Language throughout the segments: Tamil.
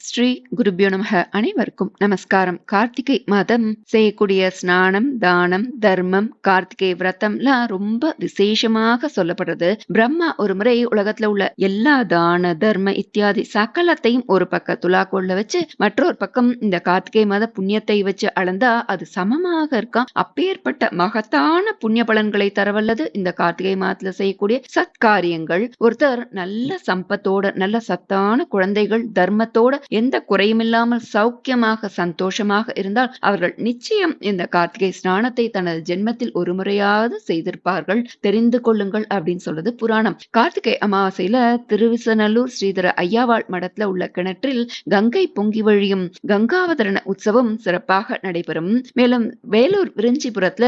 ஸ்ரீ குருபியோ நமக அனைவருக்கும் நமஸ்காரம். கார்த்திகை மாதம் செய்யக்கூடிய ஸ்நானம் தானம் தர்மம் கார்த்திகை விரதம்லாம் ரொம்ப விசேஷமாக சொல்லப்படுறது. பிரம்மா ஒரு முறை உலகத்துல உள்ள எல்லா தான தர்ம இத்தியாதி சகலத்தையும் ஒரு பக்க கொள்ள வச்சு மற்றொரு பக்கம் இந்த கார்த்திகை மாத புண்ணியத்தை வச்சு அளந்தா அது சமமாக இருக்காம் அப்பேற்பட்ட மகத்தான புண்ணிய பலன்களை தரவல்லது இந்த கார்த்திகை மாதத்துல செய்யக்கூடிய சத்காரியங்கள். ஒருத்தர் நல்ல சம்பத்தோட நல்ல சத்தான குழந்தைகள் தர்மத்தோட எந்த குறையும் இல்லாமல் சௌக்கியமாக சந்தோஷமாக இருந்தால் அவர்கள் நிச்சயம் இந்த கார்த்திகை ஸ்நானத்தை தனது ஜென்மத்தில் ஒரு முறையாவது செய்திருப்பார்கள். தெரிந்து கொள்ளுங்கள் அப்படின்னு சொல்றது புராணம். கார்த்திகை அமாவாசையில திருவிசநல்லூர் ஸ்ரீதர ஐயாவாள் மடத்துல உள்ள கிணற்றில் கங்கை பொங்கி வழியும் கங்காவதரண உற்சவம் சிறப்பாக நடைபெறும். மேலும் வேலூர் விருஞ்சிபுரத்துல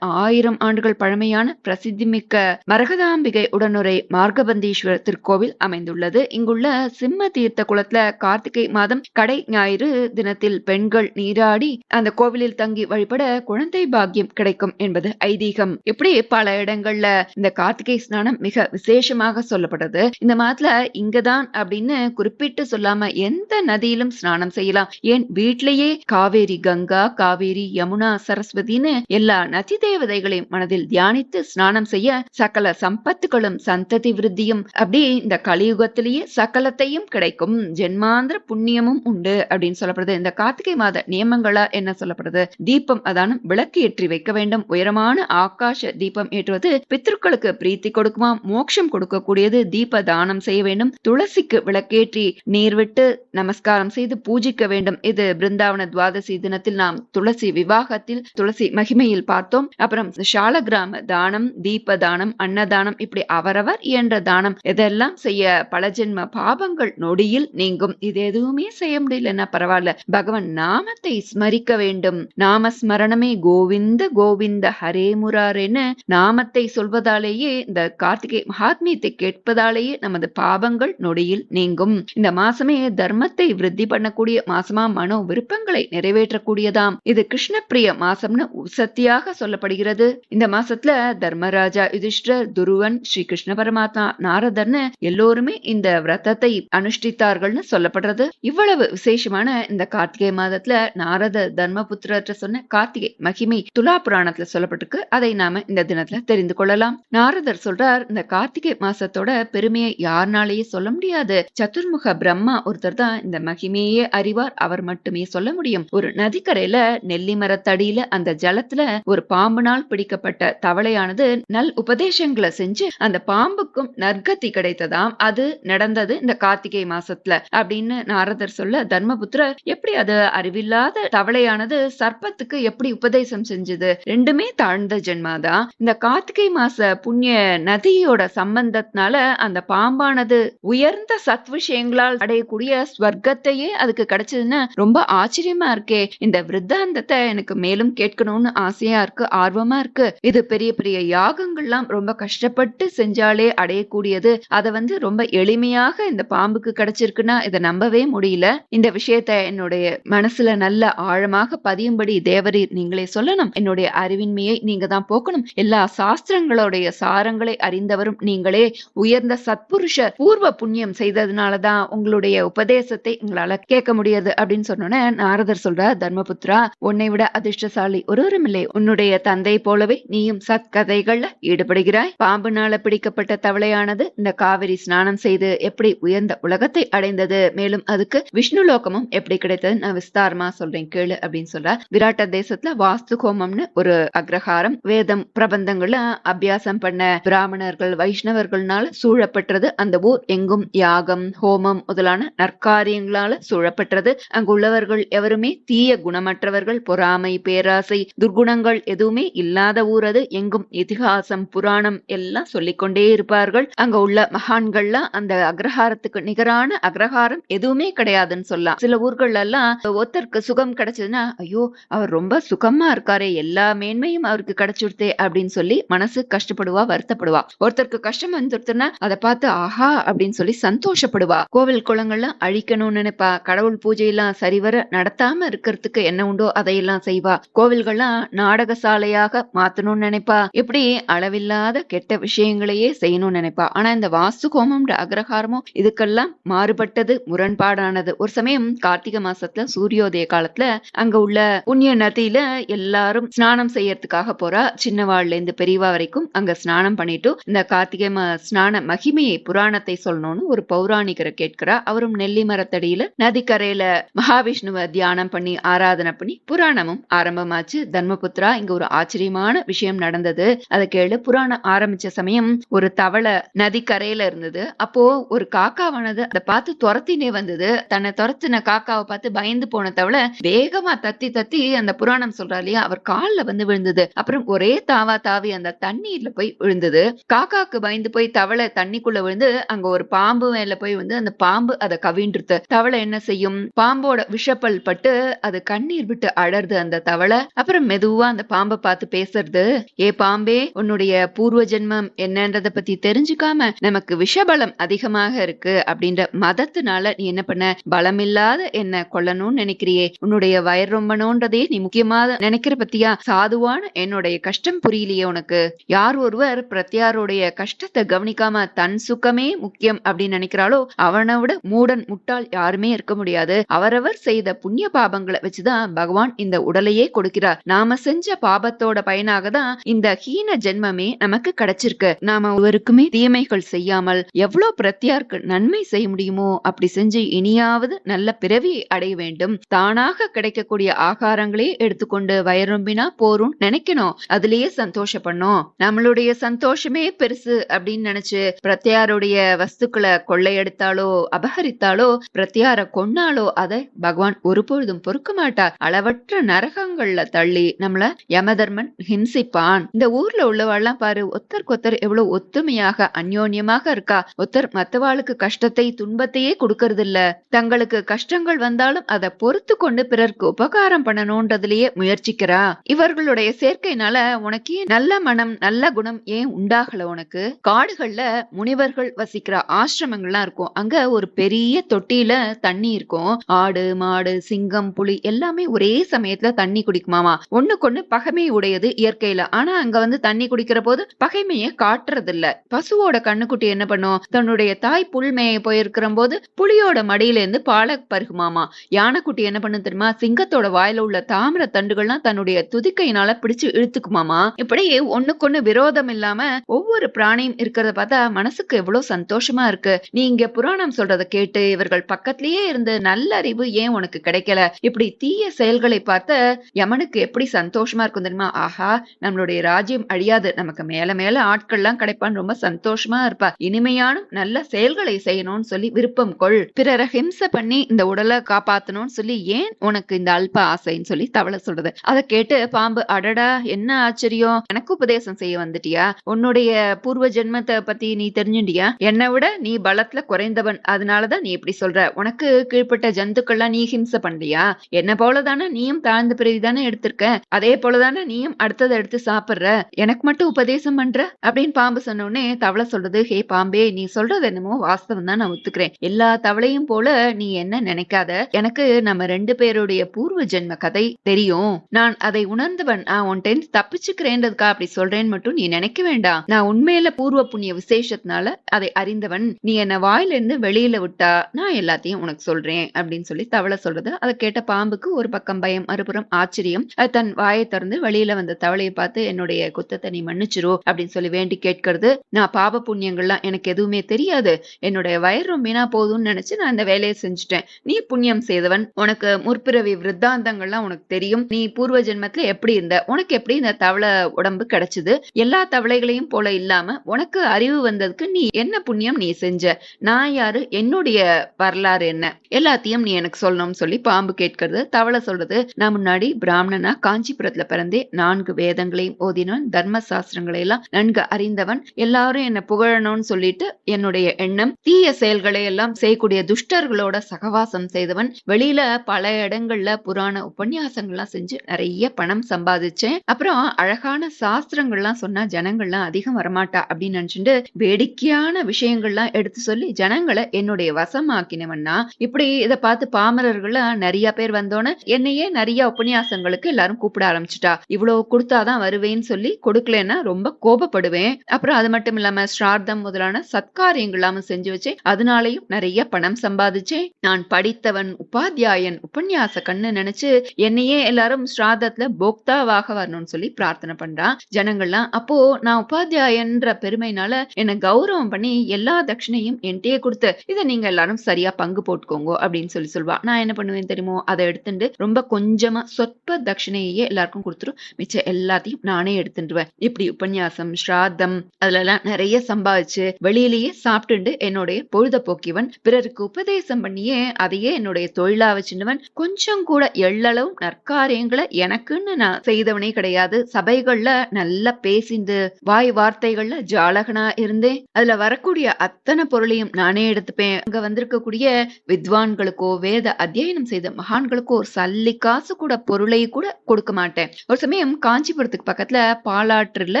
ஆயிரம் ஆண்டுகள் பழமையான பிரசித்தி மிக்க மரகதாம்பிகை உடனுரை மார்கபந்தீஸ்வரர் திருக்கோவில் அமைந்துள்ளது. இங்குள்ள சிம்ம தீர்த்த குளத்துல கார்த்திகை மாதம் கடை ஞாயிறு தினத்தில் பெண்கள் நீராடி அந்த கோவிலில் தங்கி வழிபட குழந்தை பாக்கியம் கிடைக்கும் என்பது ஐதீகம். இப்படி பல இடங்கள்ல இந்த கார்த்திகை ஸ்நானம் மிக விசேஷமாக சொல்லப்படுது. இந்த மாதத்துல இங்கதான் அப்படின்னு குறிப்பிட்டு சொல்லாம எந்த நதியிலும் ஸ்நானம் செய்யலாம். ஏன் வீட்டிலேயே காவேரி கங்கா காவேரி யமுனா சரஸ்வதினு எல்லா நதி தேவதைகளையும் மனதில் தியானித்து ஸ்நானம் செய்ய சகல சம்பத்துகளும் சந்ததி விருத்தியும் அப்படி இந்த கலியுகத்திலேயே சகலத்தையும் கிடைக்கும். ஜென்மாந்திர புண்ணிய நியமம் உண்டு அப்படின்னு சொல்லப்படுது. இந்த கார்த்திகை மாத நியமங்களா என்ன சொல்லப்படுது? தீபம் அதான விளக்கு ஏற்றி வைக்க வேண்டும். உயரமான ஆகாஷ தீபம் ஏற்றுவது பித்ருக்களுக்கு பிரீத்தி கொடுக்குமா? மோட்சம் கொடுக்கக்கூடியது தீப தானம் செய்ய வேண்டும். துளசிக்கு விளக்கேற்றி நீர் விட்டு நமஸ்காரம் செய்து பூஜிக்க வேண்டும். இது பிருந்தாவன துவாதசி தினத்தில் நாம் துளசி விவாகத்தில் துளசி மகிமையில் பார்த்தோம். அப்புறம் சால கிராம தானம் தீப தானம் அன்னதானம் இப்படி அவரவர் இயன்ற தானம். இதெல்லாம் செய்ய பல ஜென்ம பாபங்கள் நொடியில் நீங்கும். இது எதுவுமே செய்ய முடியலன்னா பரவாயில்ல. பகவான் நாமத்தை ஸ்மரிக்க வேண்டும். நாம ஸ்மரணமே கோவிந்த கோவிந்த ஹரே முராரேன்னு நாமத்தை சொல்வதாலேயே இந்த கார்த்திகை மகாத்மியத்தை கேட்பதாலேயே நமது பாவங்கள் நொடியில் நீங்கும். இந்த மாசமே தர்மத்தை விருத்தி பண்ணக்கூடிய மாசமா மனோ விருப்பங்களை நிறைவேற்றக்கூடியதாம். இது கிருஷ்ணப்பிரிய மாசம்னு சத்தியாக சொல்லப்படுகிறது. இந்த மாசத்துல தர்மராஜா யுதிஷ்டர் துருவன் ஸ்ரீ கிருஷ்ண பரமாத்மா நாரதர்னு எல்லோருமே இந்த விரதத்தை அனுஷ்டித்தார்கள்னு சொல்லப்படுறது. இவ்வளவு விசேஷமான இந்த கார்த்திகை மாதத்துல நாரத தர்மபுத்திரற்ற சொன்ன கார்த்திகை மகிமை துலா புராணத்துல சொல்லப்பட்டிருக்கு. அதை நாம இந்த தினத்துல தெரிந்து கொள்ளலாம். நாரதர் சொல்றார் இந்த கார்த்திகை மாசத்தோட பெருமையை யாருனாலேயே சொல்ல முடியாது. சதுர்முக பிரம்மா ஒருத்தர் தான் இந்த மகிமையே அறிவார். அவர் மட்டுமே சொல்ல முடியும். ஒரு நதிக்கரையில நெல்லி மரத்தடியில அந்த ஜலத்துல ஒரு பாம்புனால் பிடிக்கப்பட்ட தவளையானது நல் உபதேசங்களை செஞ்சு அந்த பாம்புக்கும் நற்கத்தி கிடைத்ததாம். அது நடந்தது இந்த கார்த்திகை மாசத்துல அப்படின்னு நாரதர் சொல்ல தர்மபுத்திரர் எப்படி அது அறிவில்லாத தவளையானது சர்ப்பத்துக்கு எப்படி உபதேசம் செஞ்சது? ரெண்டுமே தாழ்ந்த ஜென்மாதான் இந்த கார்த்திகை மாச புண்ணிய நதியோட சம்பந்தத்தினால அந்த பாம்பானது உயர்ந்த சத் விஷயங்களால் அடையக்கூடிய ஸ்வர்க்கத்தையே அதுக்கு கிடைச்சதுன்னு ரொம்ப ஆச்சரியமா இருக்கே. இந்த விருத்தாந்தத்தை எனக்கு மேலும் கேட்கணும்னு ஆசையா இருக்கு ஆர்வமா இருக்கு. இது பெரிய பெரிய யாகங்கள்லாம் ரொம்ப கஷ்டப்பட்டு செஞ்சாலே அடையக்கூடியது. அதை வந்து ரொம்ப எளிமையாக இந்த பாம்புக்கு கிடைச்சிருக்குன்னா இதை நம்பவே வழியில இந்த விஷயத்த என்னுடைய மனசுல நல்ல ஆழமாக பதியும்படி தேவரீர் நீங்களே சொல்லணும். என்னுடைய அறிவின்மையை நீங்க தான் போக்கணும். எல்லா சாஸ்திரங்களுடைய சாரங்களை அறிந்தவரும் நீங்களே உயர்ந்த சத்புருஷர் பூர்வ புண்ணியம் செய்ததுனாலதான் உங்களுடைய உபதேசத்தை உங்களால கேட்க முடியாது அப்படின்னு சொன்னோன்னே நாரதர் சொல்ற தர்மபுத்ரா உன்னை விட அதிர்ஷ்டசாலி ஒருவரும் இல்லை. உன்னுடைய தந்தை போலவே நீயும் சத்கதைகள்ல ஈடுபடுகிறாய். பாம்புனால பிடிக்கப்பட்ட தவளையானது இந்த காவிரி ஸ்நானம் செய்து எப்படி உயர்ந்த உலகத்தை அடைந்தது? மேலும் அதுக்கு விஷ்ணு லோகமும் எப்படி கிடைத்தது நான் விஸ்தாரமா சொல்றேன் கேளு அப்படின்னு சொல்ற. விராட்ட தேசத்துல வாஸ்து ஹோமம்னு ஒரு அக்ரஹாரம் வேதம் பிரபந்தங்கள்ல அபியாசம் பண்ண பிராமணர்கள் வைஷ்ணவர்கள்னால சூழப்பட்டது அந்த ஊர். எங்கும் யாகம் ஹோமம் முதலான நற்காரியங்களால சூழப்பட்டது. அங்குள்ளவர்கள் எவருமே தீய குணமற்றவர்கள் பொறாமை பேராசை துர்குணங்கள் எதுவுமே இல்லாத ஊர் அது. எங்கும் இதிகாசம் புராணம் எல்லாம் சொல்லிக்கொண்டே இருப்பார்கள். அங்க உள்ள மகான்கள்லாம் அந்த அக்ரஹாரத்துக்கு நிகரான அக்ரஹாரம் எதுவுமே கிடையாதுன்னு சொல்லலாம். சில ஊர்கள் எல்லாம் ஒருத்தருக்கு சுகம் கிடைச்சதுன்னா ஐயோ அவர் ரொம்ப சுகமா இருக்காரே எல்லா மேன்மையும் அவருக்கு கிடைச்சுடுதே அப்படின்னு சொல்லி மனசு கஷ்டப்படுவா வருத்தப்படுவா. ஒருத்தருக்கு கஷ்டம் வந்துருத்துன்னா அதை பார்த்து ஆஹா அப்படின்னு சொல்லி சந்தோஷப்படுவா. கோவில் குளங்கள்லாம் அழிக்கணும்னு நினைப்பா. கடவுள் பூஜை எல்லாம் சரிவர நடத்தாம இருக்கிறதுக்கு என்ன உண்டோ அதையெல்லாம் செய்வா. கோவில்கள்லாம் நாடக சாலையாக மாத்தணும்னு நினைப்பா. இப்படி அளவில்லாத கெட்ட விஷயங்களையே செய்யணும்னு நினைப்பா. ஆனா இந்த வாஸ்து கோமம்ன்ற அக்ரஹாரமும் இதுக்கெல்லாம் மாறுபட்டது முரண்பாடான ஆனது. ஒரு சமயம் கார்த்திகை மாசத்துல சூரியோதய காலத்துல அங்க உள்ள புண்ணிய நதியில எல்லாரும் ஸ்நானம் செய்யறதுக்காக போறா. சின்னவாள்ல இருந்து பெரியவா வரைக்கும் அங்க ஸ்நானம் பண்ணிட்டு இந்த கார்த்திகை மா ஸ்நான மகிமையை புராணத்தை சொல்லணும்னு ஒரு பௌராணிகரை கேட்கிறா. அவரும் நெல்லி மரத்தடியில நதிக்கரையில மகாவிஷ்ணுவை தியானம் பண்ணி ஆராதனை பண்ணி புராணமும் ஆரம்பமாச்சு. தர்மபுத்திரா இங்க ஒரு ஆச்சரியமான விஷயம் நடந்தது. அதை கேளு. புராணம் ஆரம்பிச்ச சமயம் ஒரு தவளை நதிக்கரையில இருந்தது. அப்போ ஒரு காக்காவானது அதை பார்த்து துரத்தினே வந்தது. தன்னை துரத்தின காக்காவை பார்த்து பயந்து போன தவளை வேகமா தத்தி தத்தி அந்த புராணம் சொல்றா இல்லையா? அவர் கால்ல வந்து விழுந்தது. அப்புறம் ஒரே தாவா தாவி அந்த தண்ணீர்ல போய் விழுந்தது. காக்காக்கு பயந்து போய் தவளை தண்ணிக்குள்ள விழுந்து அங்க ஒரு பாம்பு மேல போய் வந்து அந்த பாம்பு அதை கவின்றுது தவளை என்ன செய்யும்? பாம்போட விஷப்பல் பட்டு அது கண்ணீர் விட்டு அழறது அந்த தவளை. அப்புறம் மெதுவா அந்த பாம்பை பார்த்து பேசுறது. ஏ பாம்பே உன்னுடைய பூர்வ ஜென்மம் என்னன்றத பத்தி தெரிஞ்சுக்காம நமக்கு விஷபலம் அதிகமாக இருக்கு அப்படின்ற மதத்தினால நீ என்ன பண்ண? பலமில்லாத என்ன கொல்லணும்னு நினைக்கிறியே? உன்னுடைய வயர் ரொம்பணும்ன்றதே நீ முக்கியமா நினைக்கிற பத்தியா? சாதுவான என்னுடைய கஷ்டம் புரியலையே உனக்கு. யார் ஒருவர் பிரத்யாருடைய கஷ்டத்தை கவனிக்காம தன் சுகமே முக்கியம் அப்படின்னு நினைக்கிறாளோ அவனை விட மூடன் முட்டாள் யாருமே இருக்க முடியாது. அவரவர் செய்த புண்ணிய பாபங்களை வச்சுதான் பகவான் இந்த உடலையே கொடுக்கிறார். நாம செஞ்ச பாபத்தோட பயனாக தான் இந்த ஹீன ஜென்மமே நமக்கு கிடைச்சிருக்கு. நாம ஒருவருக்குமே தீமைகள் செய்யாமல் எவ்வளவு பிரத்யாருக்கு நன்மை செய்ய முடியுமோ அப்படி செஞ்சு இனியாவது நல்ல பிறவியை அடைய வேண்டும். தானாக கிடைக்கக்கூடிய ஆகாரங்களே எடுத்துக்கொண்டு வயரும்பினா போரும் நினைக்கணும். அதுலயே சந்தோஷப்படணும். நம்மளுடைய சந்தோஷமே பெருசு அப்படின்னு நினைச்சு பிரத்யாருடைய வஸ்துக்களை கொள்ளையெடுத்தாலோ அபகரித்தாலோ பிரத்யார கொன்னாலோ அதை பகவான் ஒருபொழுதும் பொறுக்க மாட்டார். அளவற்ற நரகங்கள்ல தள்ளி நம்மள யமதர்மன் ஹிம்சிப்பான். இந்த ஊர்ல உள்ளவாள்லாம் பாரு ஒத்தருக்கு ஒத்தர் எவ்வளவு ஒத்துமையாக அந்யோன்யமாக இருக்கா. ஒருத்தர் மத்தவாளுக்கு கஷ்டத்தை துன்பத்தையே கொடுக்கறது இல்ல தங்களுக்கு கஷ்டங்கள் வந்தாலும் அதை பொறுத்து கொண்டு பிறருக்கு உபகாரம் பண்ணணும்ன்றதுலயே முயற்சிக்கிறா. இவர்களுடைய சேர்க்கைனால உனக்கு நல்ல மனம் நல்ல குணம் ஏன் உண்டாகல உனக்கு? காடுகள்ல முனிவர்கள் வசிக்கிற ஆசிரமங்கள்லாம் இருக்கும். அங்க ஒரு பெரிய தொட்டியில தண்ணி இருக்கும். ஆடு மாடு சிங்கம் புலி எல்லாமே ஒரே சமயத்துல தண்ணி குடிக்குமாமா. ஒண்ணுக்கொண்ணு பகைமை உடையது இயற்கையில. ஆனா அங்க வந்து தண்ணி குடிக்கிற போது பகைமைய காட்டுறது இல்ல பசுவோட கண்ணுக்குட்டி என்ன பண்ணும்? தன்னுடைய தாய் புல் மேய போயிருக்கிற போது புலியோட மடியில இருந்து பாலக் பருகுமாமா. யானைக்குட்டி என்ன பண்ணும் தெரியுமா? சிங்கத்தோட வாயில உள்ள தாமிர தண்டுகள்லாம் தன்னுடைய துதிக்கையினால பிடிச்சு இழுத்துக்குமாமா. இப்படி ஒண்ணுக்கொண்ணு விரோதம் இல்லாம ஒவ்வொரு பிராணியும் இருக்கிறத பார்த்தா மனசுக்கு எவ்வளவு சந்தோஷமா இருக்கு. நீ இங்க புராணம் சொல்றத கேட்டு இவர்கள் பக்கத்திலேயே இருந்து நல்ல அறிவு ஏன் உனக்கு கிடைக்கல? இப்படி தீய செயல்களை பார்த்த யமனுக்கு எப்படி சந்தோஷமா இருக்கும் தெரியுமா? ஆஹா நம்மளுடைய ராஜ்யம் அழியாது. நமக்கு மேல மேல ஆட்கள்லாம் கிடைப்பான்னு ரொம்ப சந்தோஷமா இருப்பா. இனிமையான நல்ல செயல்களை செய்யணும்னு சொல்லி விருப்பம் கொள். பிறரை ஹிம்சை பண்ணி இந்த உடலை காப்பாத்தணும்னு சொல்லி ஏன் உனக்கு இந்த அல்ப ஆசைன்னு சொல்லி தவளை சொல்றது? அதை கேட்டு பாம்பு அடடா என்ன ஆச்சரியம்? எனக்கு உபதேசம் செய்ய வந்துட்டியா? உன்னுடைய பூர்வ ஜென்மத்தை பத்தி நீ தெரிஞ்சுண்டியா என்னை விட நீ பலத்துல குறைந்தவன். அதனாலதான் நீ இப்படி சொல்ற. உனக்கு கீழ்ப்பட்ட ஜந்துக்கள்லாம் நீ ஹிம்சை பண்ணலையா? என்ன போலதானே நீயும் தாழ்ந்த பிறவி தானே எடுத்திருக்க? அதே போலதானே நீயும் அடுத்ததை எடுத்து சாப்பிடுற? எனக்கு மட்டும் உபதேசம் பண்ற? அப்படின்னு பாம்பு சொன்ன உடனே தவளை சொல்றது ஹே பாம்பே நீ சொல்றது என்னமோ வாஸ்தவம் தான் நான் ஒத்துக்கிறேன். எல்லா தவளையும் போல நீ என்ன நினைக்காத? எனக்கு நம்ம ரெண்டு பேருடைய பூர்வ ஜென்ம கதை தெரியும். நான் அதை உணர்ந்தவன். நான் உன்கிட்ட தப்பிச்சுக்கிறேன்றதுக்கா அப்படி சொல்றேன்னு மட்டும் நீ நினைக்க வேண்டாம். நான் உண்மையில பூர்வ புண்ணிய விசேஷத்தினால அதை அறிந்தவன். நீ என்ன வாயில இருந்து வெளியில விட்டா நான் எல்லாத்தையும் உனக்கு சொல்றேன் அப்படின்னு சொல்லி தவளை சொல்றது. அதை கேட்ட பாம்புக்கு ஒரு பக்கம் பயம் மறுபுறம் ஆச்சரியம். தன் வாயை திறந்து வெளியில வந்த தவளையை பார்த்து என்னுடைய குத்தத்தை நீ மன்னிச்சிரு அப்படின்னு சொல்லி வேண்டி கேட்கறது. நான் பாப புண்ணியங்கள்லாம் எனக்கு எதுவுமே தெரியாது. என்னுடைய வயிறு ரொம்பினா போதும்னு நினைச்சு நான் இந்த வேலை வேலையை செஞ்சுட்டேன். நீ புண்ணியம் செய்தவன் உனக்கு முற்பிறவி விருத்தாந்தங்கள்லாம் உனக்கு தெரியும். நீ பூர்வ ஜென்மத்துல எப்படி இருந்த உனக்கு எப்படி இந்த தவளை உடம்பு கிடைச்சது? எல்லா தவளைகளையும் போல இல்லாம உனக்கு அறிவு வந்ததுக்கு நீ என்ன புண்ணியம் நீ செஞ்ச? நான் யாரு? என்னுடைய வரலாறு என்ன? எல்லாத்தையும் நீ எனக்கு சொல்லணும்னு சொல்லி பாம்பு கேட்கறது தவளை சொல்றது. நான் முன்னாடி பிராமணனா காஞ்சிபுரத்துல பிறந்தே நான்கு வேதங்களையும் ஓதினவன் தர்ம சாஸ்திரங்களை எல்லாம் நன்கு அறிந்தவன். எல்லாரும் என்ன புகழணும்னு சொல்லிட்டு என்னுடைய எண்ணம் தீய செயல்களை எல்லாம் செய்யக்கூடிய துஷ்டர்கள் துஷ்டர்களோட சகவாசம் செய்தவன். வெளியில பல இடங்கள்ல புராண உபன்யாசங்கள்லாம் செஞ்சு நிறைய பணம் சம்பாதிச்சேன். அப்புறம் அழகான சாஸ்திரங்கள்லாம் சொன்னா ஜனங்கள்லாம் அதிகம் வரமாட்டா அப்படின்னு நினைச்சுட்டு வேடிக்கையான விஷயங்கள்லாம் எடுத்து சொல்லி ஜனங்களை என்னுடைய வசமாக்கினவன்னா இப்படி இதை பார்த்து பாமரர்கள்லாம் நிறைய பேர் வந்தோன்னு என்னையே நிறைய உபன்யாசங்களுக்கு எல்லாரும் கூப்பிட ஆரம்பிச்சுட்டா. இவ்வளவு கொடுத்தாதான் வருவேன்னு சொல்லி கொடுக்கலன்னா ரொம்ப கோபப்படுவேன். அப்புறம் அது மட்டும் இல்லாம ஸ்ரார்த்தம் முதலான சத்காரியங்கள் இல்லாம செஞ்சு வச்சு அதனாலையும் நிறைய பணம் சம்பாதிச்சேன் இருந்துச்சு நான் படித்தவன் உபாத்தியாயன் உபன்யாச கண்ணு நினைச்சு என்னையே எல்லாரும் ஸ்ராதத்துல போக்தாவாக வரணும்னு சொல்லி பிரார்த்தனை பண்றான் ஜனங்கள்லாம் அப்போ நான் உபாத்தியாயன்ற பெருமைனால என்ன கௌரவம் பண்ணி எல்லா தட்சிணையும் என்கிட்டயே கொடுத்து இதை நீங்க எல்லாரும் சரியா பங்கு போட்டுக்கோங்க அப்படின்னு சொல்லி சொல்வா. நான் என்ன பண்ணுவேன் தெரியுமோ அதை எடுத்துட்டு ரொம்ப கொஞ்சமா சொற்ப தட்சிணையே எல்லாருக்கும் கொடுத்துரும். மிச்சம் எல்லாத்தையும் நானே எடுத்துட்டுவேன் இப்படி உபன்யாசம் ஸ்ராதம் அதுல எல்லாம் நிறைய சம்பாதிச்சு வெளியிலேயே சாப்பிட்டுண்டு என்னுடைய பொழுதபோக்கிவன் பிறருக்கு உபதேசம் பண்ணியே அதையே என்னுடைய தொழிலா வச்சுடுவன் கொஞ்சம் கூட எள்ளளவு நற்காரியங்களை எனக்குன்னு நான் செய்தவனே கிடையாது. சபைகள்ல நல்லா பேசிந்து வாய் வார்த்தைகள்ல ஜாலகனா இருந்தேன். அதுல வரக்கூடிய அத்தனை பொருளையும் நானே எடுத்துப்பேன். அங்க வந்திருக்கக்கூடிய வித்வான்களுக்கோ வேத அத்தியனம் செய்த மகான்களுக்கோ ஒரு சல்லி காசு கூட பொருளை கூட கொடுக்க மாட்டேன். ஒரு சமயம் காஞ்சிபுரத்துக்கு பக்கத்துல பாலாற்றுல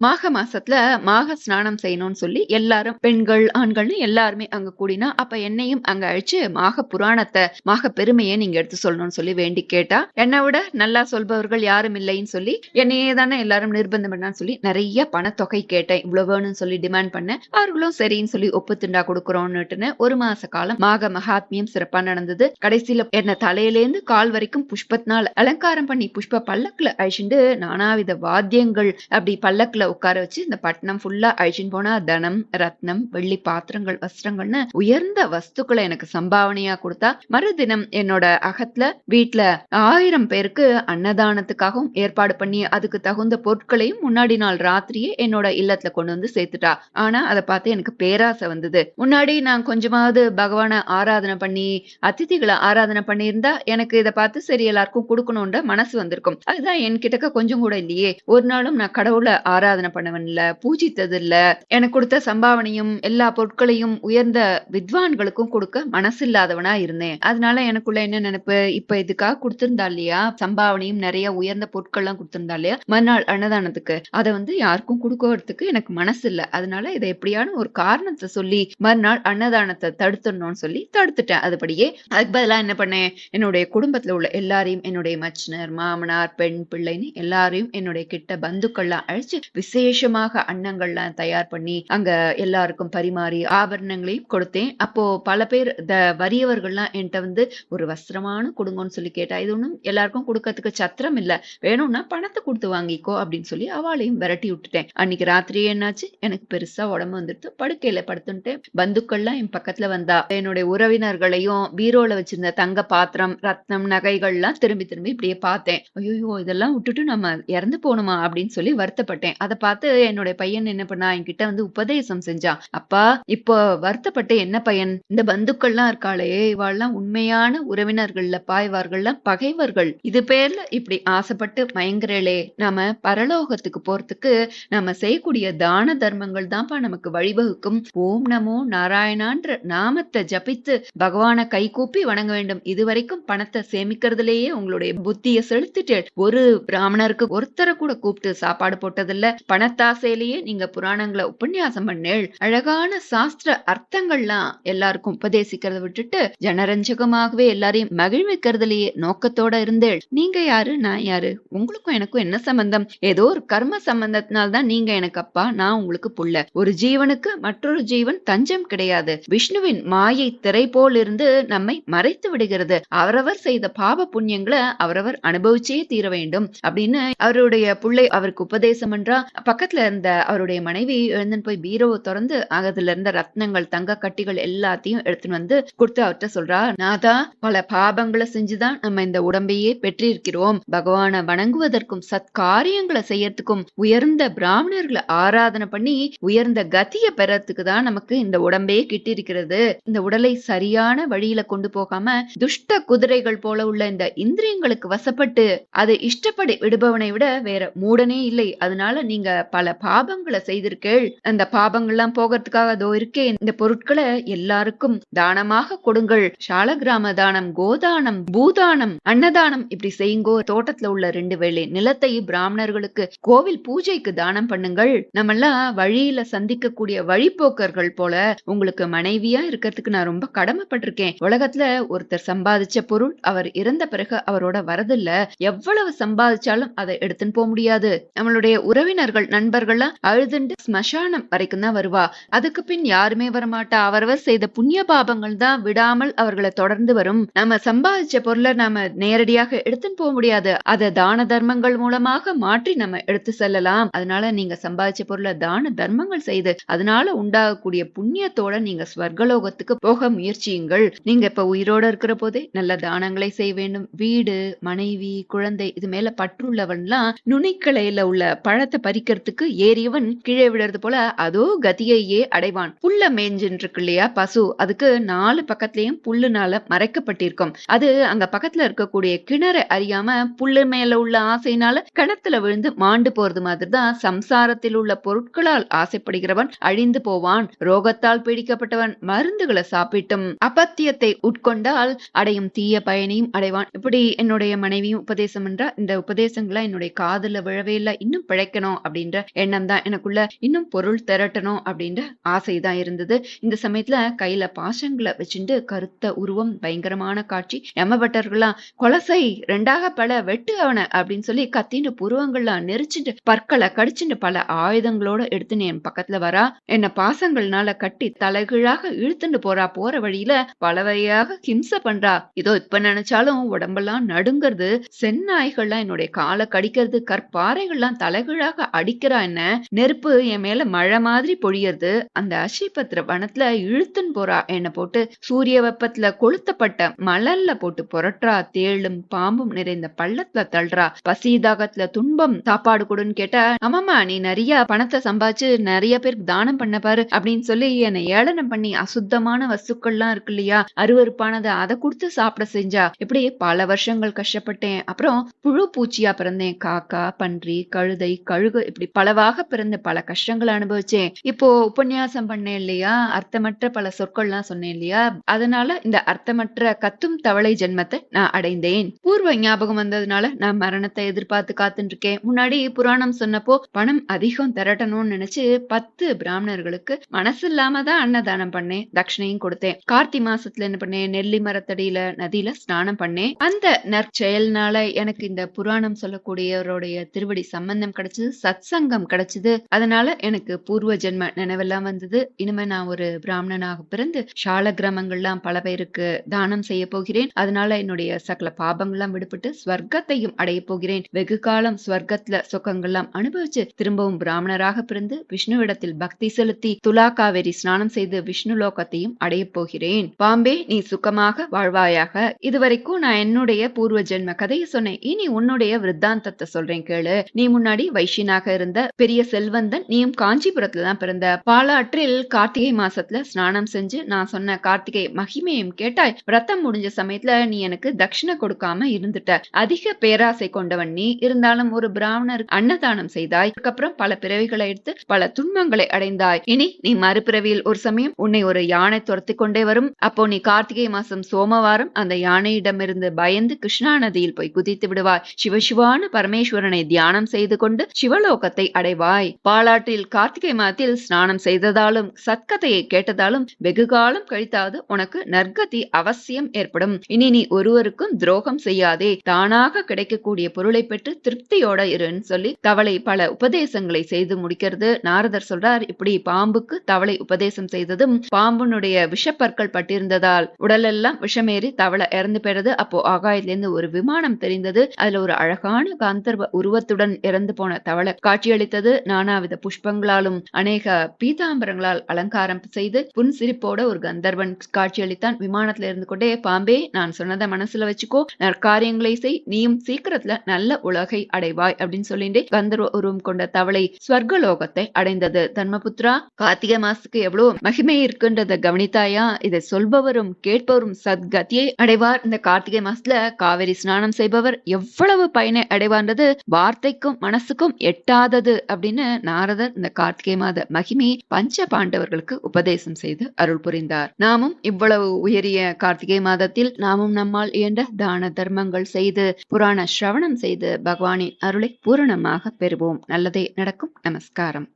மாக மாசத்துல மாக ஸ்நானம் செய்யணும்னு சொல்லி எல்லாரும் பெண்கள் ஆண்கள்னு எல்லாருமே அங்க கூடினா அப்ப என்னையும் அங்க அழிச்சு மாக புராணத்தை மாக பெருமையை நீங்க எடுத்து சொல்லணும்னு சொல்லி வேண்டி கேட்டா என்னை விட நல்லா சொல்பவர்கள் யாரும் இல்லைன்னு சொல்லி என்னையே தானே எல்லாரும் நிர்பந்தம் பண்ணான்னு சொல்லி நிறைய பணத்தொகை கேட்டேன். இவ்வளவு வேணும்னு சொல்லி டிமாண்ட் பண்ணேன். அவர்களும் சரின்னு சொல்லி ஒப்பு திண்டா கொடுக்குறோம்னுட்டுன்னு ஒரு மாச காலம் மாக மகாத்மியம் சிறப்பா நடந்தது. கடைசியில என்ன தலையிலேருந்து கால் வரைக்கும் புஷ்பத்தினால் அலங்காரம் பண்ணி புஷ்ப பல்லக்குல அழிச்சுண்டு நானாவித வாத்தியங்கள் அப்படி பல்லக்குல உட்கார வச்சு இந்த பட்டணம் ஃபுல்லா அழிச்சுன்னு போனா தனம் ரத்னம் வெள்ளி பாத்திரங்கள் வஸ்திரங்கள்னு உயர்ந்த வஸ்துக்களை எனக்கு சம்பா சம்பாவனையா கொடுத்தா மறுதினம் என்னோட அகத்துல வீட்டுல ஆயிரம் பேருக்கு அன்னதானத்துக்காகவும் ஏற்பாடு பண்ணி அதுக்கு தகுந்த பொருட்களையும் முன்னாடி நாள் ராத்திரியே என்னோட இல்லத்துல கொண்டு வந்து சேர்த்துட்டா. ஆனா அதை பார்த்து எனக்கு பேராசை வந்தது. முன்னாடி நான் கொஞ்சமாவது பகவான ஆராதனை பண்ணி அதிதிகளை ஆராதனை பண்ணியிருந்தா எனக்கு இதை பார்த்து சரி எல்லாருக்கும் கொடுக்கணும்ன்ற மனசு வந்திருக்கும். அதுதான் என்கிட்ட கொஞ்சம் கூட இல்லையே. ஒரு நாளும் நான் கடவுளை ஆராதனை பண்ணவன் இல்ல பூஜித்தது இல்ல எனக்கு கொடுத்த சம்பாவனையும் எல்லா பொருட்களையும் உயர்ந்த வித்வான்களுக்கும் கொடுக்க மனசு இல்லாதவனா இருந்தேன். அதனால எனக்குள்ள என்ன நினைப்பு? இப்ப இதுக்காக கொடுத்திருந்தா இல்லையா? சம்பாவனையும் நிறைய உயர்ந்த பொருட்கள்லாம் கொடுத்திருந்தா இல்லையா? மறுநாள் அன்னதானத்துக்கு. அதை வந்து யாருக்கும் கொடுக்கறதுக்கு எனக்கு மனசு இல்ல. அதனால இதை எப்படியான ஒரு காரணத்தை சொல்லி மறுநாள் அன்னதானத்தை தடுத்துடணும்னு சொல்லி தடுத்துட்டேன். அதுபடியே அதுக்கு பதிலா என்ன பண்ணேன்? என்னுடைய குடும்பத்துல உள்ள எல்லாரையும் என்னுடைய மச்சினர் மாமனார் பெண் பிள்ளைன்னு எல்லாரையும் என்னுடைய கிட்ட பந்துக்கள்லாம் அழைச்சு விசேஷமாக அன்னங்கள்லாம் தயார் பண்ணி அங்க எல்லாருக்கும் பரிமாறி ஆபரணங்களையும் கொடுத்தேன். அப்போ பல பேர் இந்த வறியவர்கள்லாம் என்கிட்ட வந்து ஒரு வஸ்திரமான கொடுங்கன்னு சொல்லி கேட்டா இது ஒன்றும் எல்லாருக்கும் கொடுக்கறதுக்கு சத்திரம் இல்ல. வேணும்னா பணத்தை கொடுத்து வாங்கிக்கோ அப்படின்னு சொல்லி அவளையும் விரட்டி விட்டுட்டேன். அன்னைக்கு ராத்திரியே என்னாச்சு? எனக்கு பெருசா உடம்பு வந்துட்டு படுக்கையில படுத்துட்டேன் பந்துக்கள்லாம் என் பக்கத்துல வந்தா. என்னுடைய உறவினர்களையும் பீரோல வச்சிருந்த தங்க பாத்திரம் ரத்னம் நகைகள்லாம் திரும்பி திரும்பி இப்படியே பார்த்தேன். ஐயோ இதெல்லாம் விட்டுட்டு நம்ம இறந்து போகணுமா அப்படின்னு சொல்லி வருத்தப்பட்டேன். அதை பார்த்து என்னுடைய பையன் என்ன பண்ணா என்கிட்ட வந்து உபதேசம் செஞ்சான். அப்பா இப்போ வருத்தப்பட்டு என்ன பையன்? இந்த பந்துக்கள்லாம் இருக்காளே இவாள்லாம் உண்மையான உறவினர்கள்ல பாய்வார்கள்ல பகைவர்கள். இது பேர்ல இப்படி ஆசைப்பட்டு மயங்குறளே. நாம பரலோகத்துக்கு போறதுக்கு நம்ம செய்யக்கூடிய தான தர்மங்கள் தான்ப்பா நமக்கு வழிவகுக்கும். ஓம் நமோ நாராயணான்ற நாமத்தை ஜபித்து பகவான கை கூப்பி வணங்க வேண்டும். இதுவரைக்கும் பணத்தை சேமிக்கிறதுலயே உங்களுடைய புத்திய செலுத்திட்டு ஒரு பிராமணருக்கு ஒருத்தரை கூட கூப்பிட்டு சாப்பாடு போட்டதில்ல. பணத்தாசையிலேயே நீங்க புராணங்களை உபன்யாசம் பண்ணேள். அழகான சாஸ்திர அர்த்தங்கள்லாம் எல்லாருக்கும் உபதேசிக்கிறத விட்டுட்டு ஜனரஞ்சகமாகவே எல்லாரையும் மகிழ்விக்கிறதுலயே நோக்கத்தோட இருந்தேள். நீங்க யாரு? நான் யாரு? உங்களுக்கும் எனக்கும் என்ன சம்பந்தம்? ஏதோ ஒரு கர்ம சம்பந்தத்தினால்தான் நீங்க எனக்கு அப்பா நான் உங்களுக்கு புள்ள. ஒரு ஜீவனுக்கு மற்றொரு ஜீவன் தஞ்சம் கிடையாது. விஷ்ணுவின் மாயை திரை போல் இருந்து நம்மை மறைத்து விடுகிறது. அவரவர் செய்த பாவ புண்ணியங்களை அவரவர் அனுபவிச்சே தீர வேண்டும். அப்படின்னு அவருடைய புள்ளை அவருக்கு உபதேசம் என்றா பக்கத்துல இருந்த அவருடைய மனைவி எழுந்து போய் பீரோவை திறந்து அதுல இருந்த ரத்னங்கள் தங்க கட்டிகள் எல்லாத்தையும் எடுத்துன்னு வந்து கொடுத்து அவர்கிட்ட சொல்றா நாதா பல பாபங்களை செஞ்சுதான் நம்ம இந்த உடம்பையே பெற்றிருக்கிறோம். பகவானை வணங்குவதற்கும் சத்காரியங்களை செய்யறதுக்கும் உயர்ந்த பிராமணர்களை ஆராதனை பண்ணி உயர்ந்த கத்திய பெறத்துக்கு தான் நமக்கு இந்த உடம்பே கிட்டிருக்கிறது இந்த உடலை சரியான வழியில கொண்டு போகாம துஷ்ட குதிரைகள் போல உள்ள இந்த இந்திரியங்களுக்கு வசப்பட்டு அதை இஷ்டப்படி விடுபவனை விட வேற மூடனே இல்லை. அதனால நீங்க பல பாபங்களை செய்திருக்கீள். அந்த பாபங்கள்லாம் போகிறதுக்காக அதோ இருக்கே இந்த பொருட்களை எல்லாருக்கும் தானமாக கொடுங்கள். சாலகிராம தானம் கோதானம் பூதானம் அன்னதானம் இப்படி செய்யுங்கோ. தோட்டத்துல உள்ள ரெண்டு வேளை நிலத்தை பிராமணர்களுக்கு கோவில் பூஜைக்கு தானம் பண்ணுங்கள். நம்ம எல்லாம் வழியில சந்திக்கக்கூடிய வழிபோக்கர்கள் போல உங்களுக்கு மனைவியா இருக்கிறதுக்கு நான் ரொம்ப கடமைப்பட்டிருக்கேன். உலகத்துல ஒருத்தர் சம்பாதிச்ச பொருள் அவர் இறந்த பிறகு அவரோட வரதில்ல. எவ்வளவு சம்பாதிச்சாலும் அதை எடுத்துன்னு போக முடியாது. நம்மளுடைய உறவினர்கள் நண்பர்கள்லாம் அழுதுண்டு ஸ்மசானம் வரைக்கும் தான் வருவா. அதுக்கு பின் யாருமே வரமாட்டா. அவரவர் செய்த புண்ணிய பாபங்கள் தான் தான் விடாமல் அவர்களை தொடர்ந்து வரும். நம்ம சம்பாதிச்ச பொருளை நாம நேரடியாக எடுத்துன்னு போக முடியாது. அதை தான தர்மங்கள் மூலமாக மாற்றி நம்ம எடுத்து செல்லலாம். அதனால நீங்க சம்பாதிச்ச பொருளை தான தர்மங்கள் செய்து அதனால உண்டாகக்கூடிய புண்ணியத்தோட நீங்க ஸ்வர்கலோகத்துக்கு போக முயற்சியுங்கள். நீங்க இப்ப உயிரோட இருக்கிற போதே நல்ல தானங்களை செய்ய வேண்டும். வீடு மனைவி குழந்தை இது மேல பற்றுள்ளவன்லாம் நுனிக்கலையில உள்ள பழத்தை பறிக்கிறதுக்கு ஏறியவன் கீழே விடுறது போல அதோ கதியையே அடைவான். புல்ல மேஞ்சின்னு இருக்கு இல்லையா பசு. அதுக்கு நாலு பக்கத்துலயும் புல்லுனால மறைக்கப்பட்டிருக்கும். அது அங்க பக்கத்துல இருக்கக்கூடிய கிணறு அறியாம புல்லு மேல உள்ள ஆசையினால கிணத்துல விழுந்து மாண்டு போறது மாதிரிதான் சம்சாரத்தில் உள்ள பொருட்களால் ஆசைப்படுகிறவன் அழிந்து போவான். ரோகத்தால் பீடிக்கப்பட்டவன் மருந்துகளை சாப்பிட்டும் அபத்தியத்தை உட்கொண்டால் அடையும் தீய பயனையும் அடைவான். இப்படி என்னுடைய மனைவியும் உபதேசம் என்றா இந்த உபதேசங்களை என்னுடைய காதல விழவே இல்லை இன்னும் பிழைக்கணும் அப்படின்ற எண்ணம் தான் எனக்குள்ள இன்னும் பொருள் திரட்டணும் அப்படின்ற ஆசைதான் இருந்தது. இந்த சமயத்துல கையில பாசங்களை வச்சு வச்சுட்டு கருத்த உருவம் பயங்கரமான காட்சி. எமபட்டர்கள்லாம் கொலசை ரெண்டாக பல வெட்டு அவனை அப்படின்னு சொல்லி கத்தின்னு புருவங்கள்லாம் நெரிச்சுட்டு பற்களை கடிச்சுட்டு பல ஆயுதங்களோட எடுத்துன்னு என் பக்கத்துல வரா. என்ன பாசங்கள்னால கட்டி தலைகீழாக இழுத்துட்டு போறா. போற வழியில பல வகையாக பண்றா. இதோ இப்ப நினைச்சாலும் உடம்பெல்லாம் நடுங்கிறது. செந்நாய்கள்லாம் என்னுடைய காலை கடிக்கிறது. கற்பாறைகள்லாம் தலைகீழாக அடிக்கிறா என்ன? நெருப்பு என் மேல மழை மாதிரி பொழியறது. அந்த அஷிபத்திர வனத்துல இழுத்துன்னு போறா. என்ன போட்டு சூரிய வெப்பத்துல கொளுத்தப்பட்ட மலல்ல போட்டு புரட்டுறா. தேளும் பாம்பும் நிறைந்த பள்ளத்துல தள்ளுறா. பசி தாகத்துல துன்பம் சாப்பாடு கொடுன்னு கேட்டா ஆமாமா நீ நிறைய பணத்தை சம்பாதிச்சு நிறைய பேருக்கு தானம் பண்ண பாரு அப்படின்னு சொல்லி என்னை ஏளனம் பண்ணி அசுத்தமான வசுக்கள்லாம் இருக்கு இல்லையா? அருவருப்பானதை அதை கொடுத்து சாப்பிட செஞ்சா. இப்படி பல வருஷங்கள் கஷ்டப்பட்டேன். அப்புறம் புழு பூச்சியா பிறந்தேன். காக்கா பன்றி கழுதை கழுகு இப்படி பலவாக பிறந்த பல கஷ்டங்களை அனுபவிச்சேன். இப்போ உபன்யாசம் பண்ணேன் இல்லையா? அர்த்தமற்ற பல சொற்கள்லாம் சொன்னேன் இல்லையா? அதனால இந்த அர்த்தமற்ற கத்தும் தவளை ஜென்மத்தை நான் அடைந்தேன். பூர்வ ஞாபகம் வந்ததுனால நான் மரணத்தை எதிர்பார்த்து காத்துட்டு இருக்கேன் முன்னாடி புராணம் சொன்னப்போ பணம் அதிகம் திரட்டணும்னு நினைச்சு பத்து பிராமணர்களுக்கு மனசு இல்லாம தான் அன்னதானம் பண்ணேன் தட்சிணையும் கொடுத்தேன். கார்த்தி மாசத்துல என்ன பண்ணேன் நெல்லி மரத்தடியில நதியில ஸ்நானம் பண்ணேன். அந்த நற்செயல்னால எனக்கு இந்த புராணம் சொல்லக்கூடியவருடைய திருவடி சம்பந்தம் கிடைச்சது சத் சங்கம் கிடைச்சது. அதனால எனக்கு பூர்வ ஜென்ம நினைவெல்லாம் வந்தது. இனிமே நான் ஒரு பிராமணனாக பிறந்து சால கிராமங்கள்லாம் பல பேருக்கு தானம் செய்ய போகிறேன். அதனால என்னுடைய சகல பாபங்கள்லாம் விடுபட்டு ஸ்வர்க்கத்தையும் அடைய போகிறேன். வெகு காலம் ஸ்வர்க்கத்துல சுகங்கள்லாம் அனுபவிச்சு திரும்பவும் பிராமணராக பிறந்து விஷ்ணுவிடத்தில் பக்தி செலுத்தி துலா காவேரி ஸ்நானம் செய்து விஷ்ணு லோகத்தையும் அடைய போகிறேன். பாம்பே நீ சுகமாக வாழ்வாயாக. இதுவரைக்கும் நான் என்னுடைய பூர்வ ஜென்ம கதையை சொன்னேன். இனி உன்னுடைய விருத்தாந்தத்தை சொல்றேன் கேளு. நீ முன்னாடி வைஷ்யனாக இருந்த பெரிய செல்வந்தன் நீயும் காஞ்சிபுரத்துல தான் பிறந்த. பாலாற்றில் கார்த்திகை மாசத்துல ஸ்நானம் செஞ்சு நான் சொன்ன கார்த்திகை மகிமையும் கேட்டாய் விரதம் முடிஞ்ச சமயத்துல நீ எனக்கு தட்சிணை கொடுக்காம இருந்துட்ட. அதிக பேராசை கொண்டவன் நீ. இருந்தாலும் ஒரு பிராமணர் அன்னதானம் செய்தாய். அதுக்கப்புறம் பல பிறவிகளை எடுத்து பல துன்பங்களை அடைந்தாய். இனி நீ மறுபிறவியில் ஒரு சமயம் உன்னை ஒரு யானை துரத்தி கொண்டே வரும். அப்போ நீ கார்த்திகை மாசம் சோமவாரம் அந்த யானையிடமிருந்து பயந்து கிருஷ்ணா நதியில் போய் குதித்து விடுவாய். சிவசிவான பரமேஸ்வரனை தியானம் செய்து கொண்டு சிவலோகத்தை அடைவாய். பாலாற்றில் கார்த்திகை மாதத்தில் ஸ்நானம் செய்ததாலும் சத்கதையை கேட்டதாலும் வெகு காலம் கழித்தாவது அதாவது உனக்கு நற்கதி அவசியம் ஏற்படும். இனி நீ ஒருவருக்கும் துரோகம் செய்யாதே. தானாக கிடைக்கக்கூடிய பொருளை பெற்று திருப்தியோட இருன்னு சொல்லி தவளை பல உபதேசங்களை செய்து முடிக்கிறது. நாரதர் சொல்றார் இப்படி பாம்புக்கு தவளை உபதேசம் செய்ததும் பாம்புனுடைய விஷப்பற்கள் பட்டிருந்ததால் உடலெல்லாம் விஷமேறி தவளை இறந்து போயிறது அப்போ ஆகாயத்திலிருந்து ஒரு விமானம் தெரிந்தது. அதுல ஒரு அழகான காந்தர்வ உருவத்துடன் இறந்து போன தவளை காட்சியளித்தது. நானாவித புஷ்பங்களாலும் அநேக பீதாம்பரங்களால் அலங்காரம் செய்து புன்சிரிப்போட ஒரு கந்தர்வன் காட்சியளித்தான் விமானத்துல இருந்து கொண்டே பாம்பே நான் சொன்னதை மனசுல வச்சுக்கோ. நற்காரியங்களை செய். நீயும் சீக்கிரத்துல நல்ல உலகை அடைவாய் அப்படின்னு சொல்லிட்டு கந்தர்வ உருவம் கொண்ட தவளை ஸ்வர்கலோகத்தை அடைந்தது. தர்மபுத்ரா கார்த்திகை மாசத்துக்கு எவ்வளவு மகிமை இருக்குன்றத கவனித்தாயா? இதை சொல்பவரும் கேட்பவரும் சத்கதியை அடைவார். இந்த கார்த்திகை மாசத்துல காவிரி ஸ்நானம் செய்பவர் எவ்வளவு பயனை அடைவார்ன்றது வார்த்தைக்கும் மனசுக்கும் எட்டாதது அப்படின்னு நாரதர் இந்த கார்த்திகை மாத மகிமை பஞ்ச பாண்டவர்களுக்கு உபதேசம் செய்து அருள் புரிந்தார். நாமும் இவ்வளவு உயரிய கார்த்திகை மாதத்தில் நாமும் நம்மால் இயன்ற தான தர்மங்கள் செய்து புராண சிரவணம் செய்து பகவானின் அருளை பூரணமாக பெறுவோம். நல்லதே நடக்கும். நமஸ்காரம்.